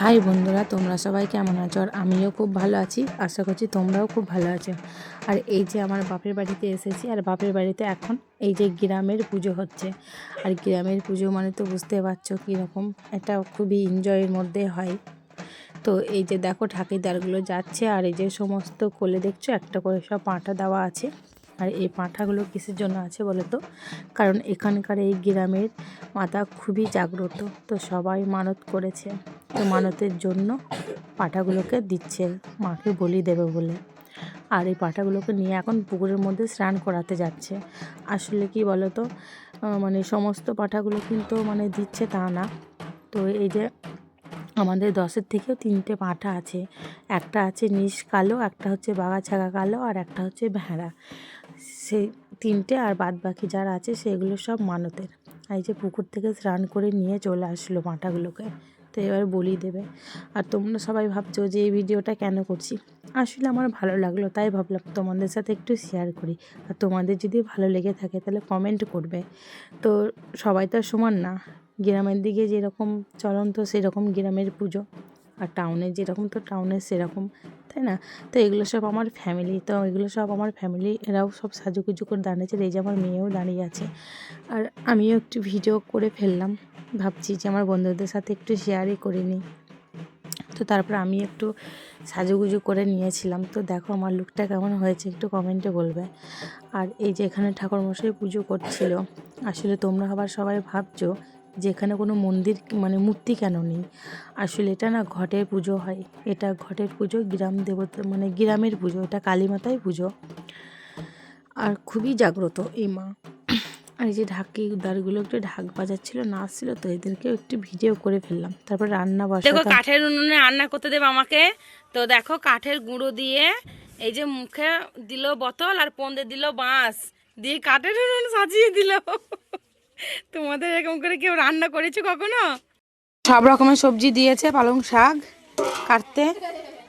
High বন্ধুরা, তোমরা সবাই কেমন আছো? আর আমিও খুব ভালো আছি। আশা করছি তোমরাও খুব ভালো আছো। আর এই যে আমার বাপের বাড়িতে এসেছি, আর বাপের বাড়িতে এখন এই যে গ্রামের পুজো হচ্ছে। আর গ্রামের পুজো মানে তো বুঝতে পারছ কীরকম, এটা খুবই এনজয়ের মধ্যে হয়। তো এই যে দেখো ঠাকিদারগুলো যাচ্ছে, আর এই যে সমস্ত কোলে দেখছ, একটা করে সব পাঁঠা দেওয়া আছে। আর এই পাঁঠাগুলো কিসের জন্য আছে বলো তো কারণ এখানকার এই গ্রামের মাতা খুবই জাগ্রত, তো সবাই মানত করেছে। তো মানতের জন্য পাঁঠাগুলোকে দিচ্ছে, মাকে বলি দেবে বলে। আর এই পাঁঠাগুলোকে নিয়ে এখন পুকুরের মধ্যে স্নান করাতে যাচ্ছে। আসলে কি বলো তো মানে সমস্ত পাঁঠাগুলো কিন্তু মানে দিচ্ছে তা না। তো এই যে আমাদের দশের থেকেও তিনটে পাঁঠা আছে। একটা আছে নিশ কালো, একটা হচ্ছে বাঘা ছাগা কালো, আর একটা হচ্ছে ভেড়া। সেই তিনটে আর বাদ বাকি যারা আছে সেগুলো সব মানতের। এই যে পুকুর থেকে স্নান করে নিয়ে চলে আসলো পাঁঠাগুলোকে তো এবার বলি দেবে। আর তোমরা সবাই ভাবছ যে এই ভিডিওটা কেন করছি? আসলে আমার ভালো লাগল, তাই ভাবলাম তোমাদের সাথে একটু শেয়ার করি। আর তোমাদের যদি ভালো লেগে থাকে তাহলে কমেন্ট করবে। তো সবাই তো সমান না। গ্রামের দিকে যেরকম চলন তো সেরকম গ্রামের পুজো। আর টাউনে যেরকম তো টাউনের সেরকম, তাই না? তো এগুলো সব আমার ফ্যামিলি তো এগুলো সব আমার ফ্যামিলি এরাও সব সাজুগুজু করে দাঁড়িয়েছে, এই যে আমার মেয়েও দাঁড়িয়ে আছে। আর আমিও একটু ভিডিও করে ফেললাম, ভাবছি যে আমার বন্ধুদের সাথে একটু শেয়ারই করে নিই। তো তারপর আমি একটু সাজুগুজু করে নিয়েছিলাম, তো দেখো আমার লুকটা কেমন হয়েছে, একটু কমেন্টে বলবে। আর এই যে এখানে ঠাকুরমশাই পুজো করছিল, আসলে তোমরা আবার সবাই ভাবছ যে এখানে কোনো মন্দির মানে মূর্তি কেন নেই? আসলে এটা না ঘটের পুজো হয়। এটা ঘটের পুজো, গ্রাম দেবতা মানে গ্রামের পুজো, এটা কালী মাতায় পুজো। আর খুবই জাগ্রত এই মা। আর এই যে ঢাকি দারগুলো একটু ঢাক বাজাচ্ছিল নাচছিল তো, এদেরকেও একটু ভিডিও করে ফেললাম। তারপর রান্না দেখো, কাঠের উনুনে রান্না করতে দেবে আমাকে। তো দেখো, কাঠের গুঁড়ো দিয়ে এই যে মুখে দিল বোতল আর পন্দে দিল বাঁশ। দিয়ে কাঠের উনুন সাজিয়ে দিল। তোমাদের এরকম করে কেউ রান্না করেছ কখনো? সব রকমের সবজি দিয়েছে পালং শাক কাটতে।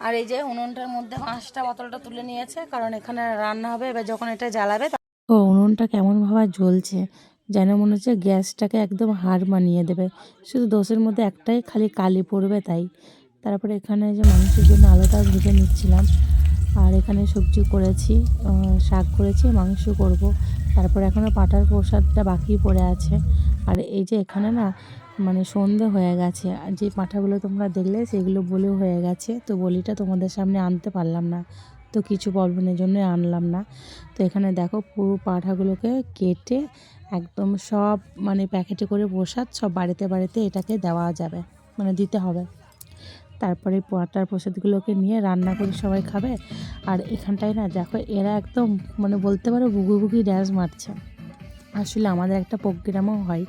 আর এই যে উনুনটার মধ্যে পাঁচটা বোতলটা তুলে নিয়েছে কারণ এখানে রান্না হবে। এবার যখন এটা জ্বালাবে ও উনুনটা কেমনভাবে জ্বলছে যেন মনে হচ্ছে গ্যাসটাকে একদম হার মানিয়ে দেবে। শুধু দোষের মধ্যে একটাই খালি কালি পড়বে তাই। তারপরে এখানে যে মানুষের জন্য আলোটা ভেজে নিচ্ছিলাম। আর এখানে সবজি করেছি শাক করেছি, মাংস করব। তারপর এখনও পাটার প্রসাদটা বাকি পড়ে আছে। আর এই যে এখানে না মানে সন্ধে হয়ে গেছে, আর যে পাঁঠাগুলো তোমরা দেখলে সেগুলো বলেও হয়ে গেছে, তো বলিটা তোমাদের সামনে আনতে পারলাম না। তো কিছু প্রবলেমের জন্যই আনলাম না। তো এখানে দেখো পুরো পাঠাগুলোকে কেটে একদম সব মানে প্যাকেটে করে প্রসাদ সব বাড়িতে বাড়িতে এটাকে দেওয়া যাবে মানে দিতে হবে। তারপরে পাটার প্রসাদগুলোকে নিয়ে রান্না করে সবাই খাবে। আর এখানটায় না দেখো এরা একদম মানে বলতে পারো বুগু বুগি ড্যান্স মারছে। আসলে আমাদের একটা প্রোগ্রামও হয়।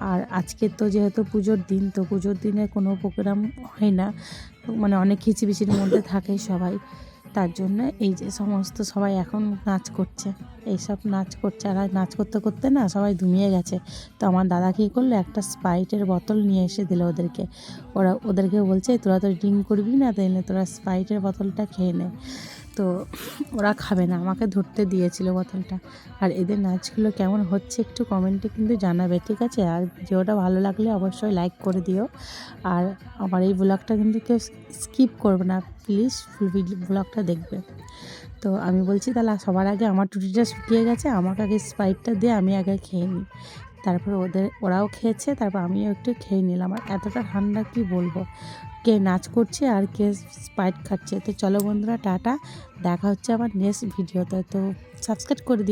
আর আজকে তো যেহেতু পুজোর দিন, তো পুজোর দিনে কোনো প্রোগ্রাম হয় না। মানে অনেক খিচিবিচির মধ্যে থাকে সবাই। তার জন্য এই যে সমস্ত সবাই এখন নাচ করছে। এইসব নাচ করছে আর নাচ করতে করতে না সবাই ঘুমিয়ে গেছে। তো আমার দাদা কী করল? একটা স্প্রাইটের বোতল নিয়ে এসে দিল ওদেরকে। ওরা ওদেরকে বলছে, তোরা তো ড্রিঙ্ক করবি না তাই তোরা স্প্রাইটের বোতলটা খেয়ে নে। তো ওরা খাবে না, আমাকে ধরতে দিয়েছিল বোতলটা। আর এদের নাচগুলো কেমন হচ্ছে একটু কমেন্টে কিন্তু জানাবে, ঠিক আছে? আর ভিডিওটা ভালো লাগলে অবশ্যই লাইক করে দিও। আর আমার এই ব্লগটা কিন্তু কেউ স্কিপ করবে না, প্লিজ ব্লগটা দেখবে। তো আমি বলছি, তাহলে সবার আগে আমার টুটিটা শুকিয়ে গেছে, আমাকে আগে স্পাইটটা দিয়ে আমি আগে খেয়ে নিই। তারপর ওদের, ওরাও খেয়েছে, তারপর আমিও একটু খেয়ে নিলাম। আর এতটা ঠান্ডা কি বলব? কে নাচ করছে আর কে স্পাইট খাচ্ছে? তো চলো বন্ধুরা, টাটা, দেখা হচ্ছে আমার নেক্সট ভিডিওতে তো। সাবস্ক্রাইব করে দিও।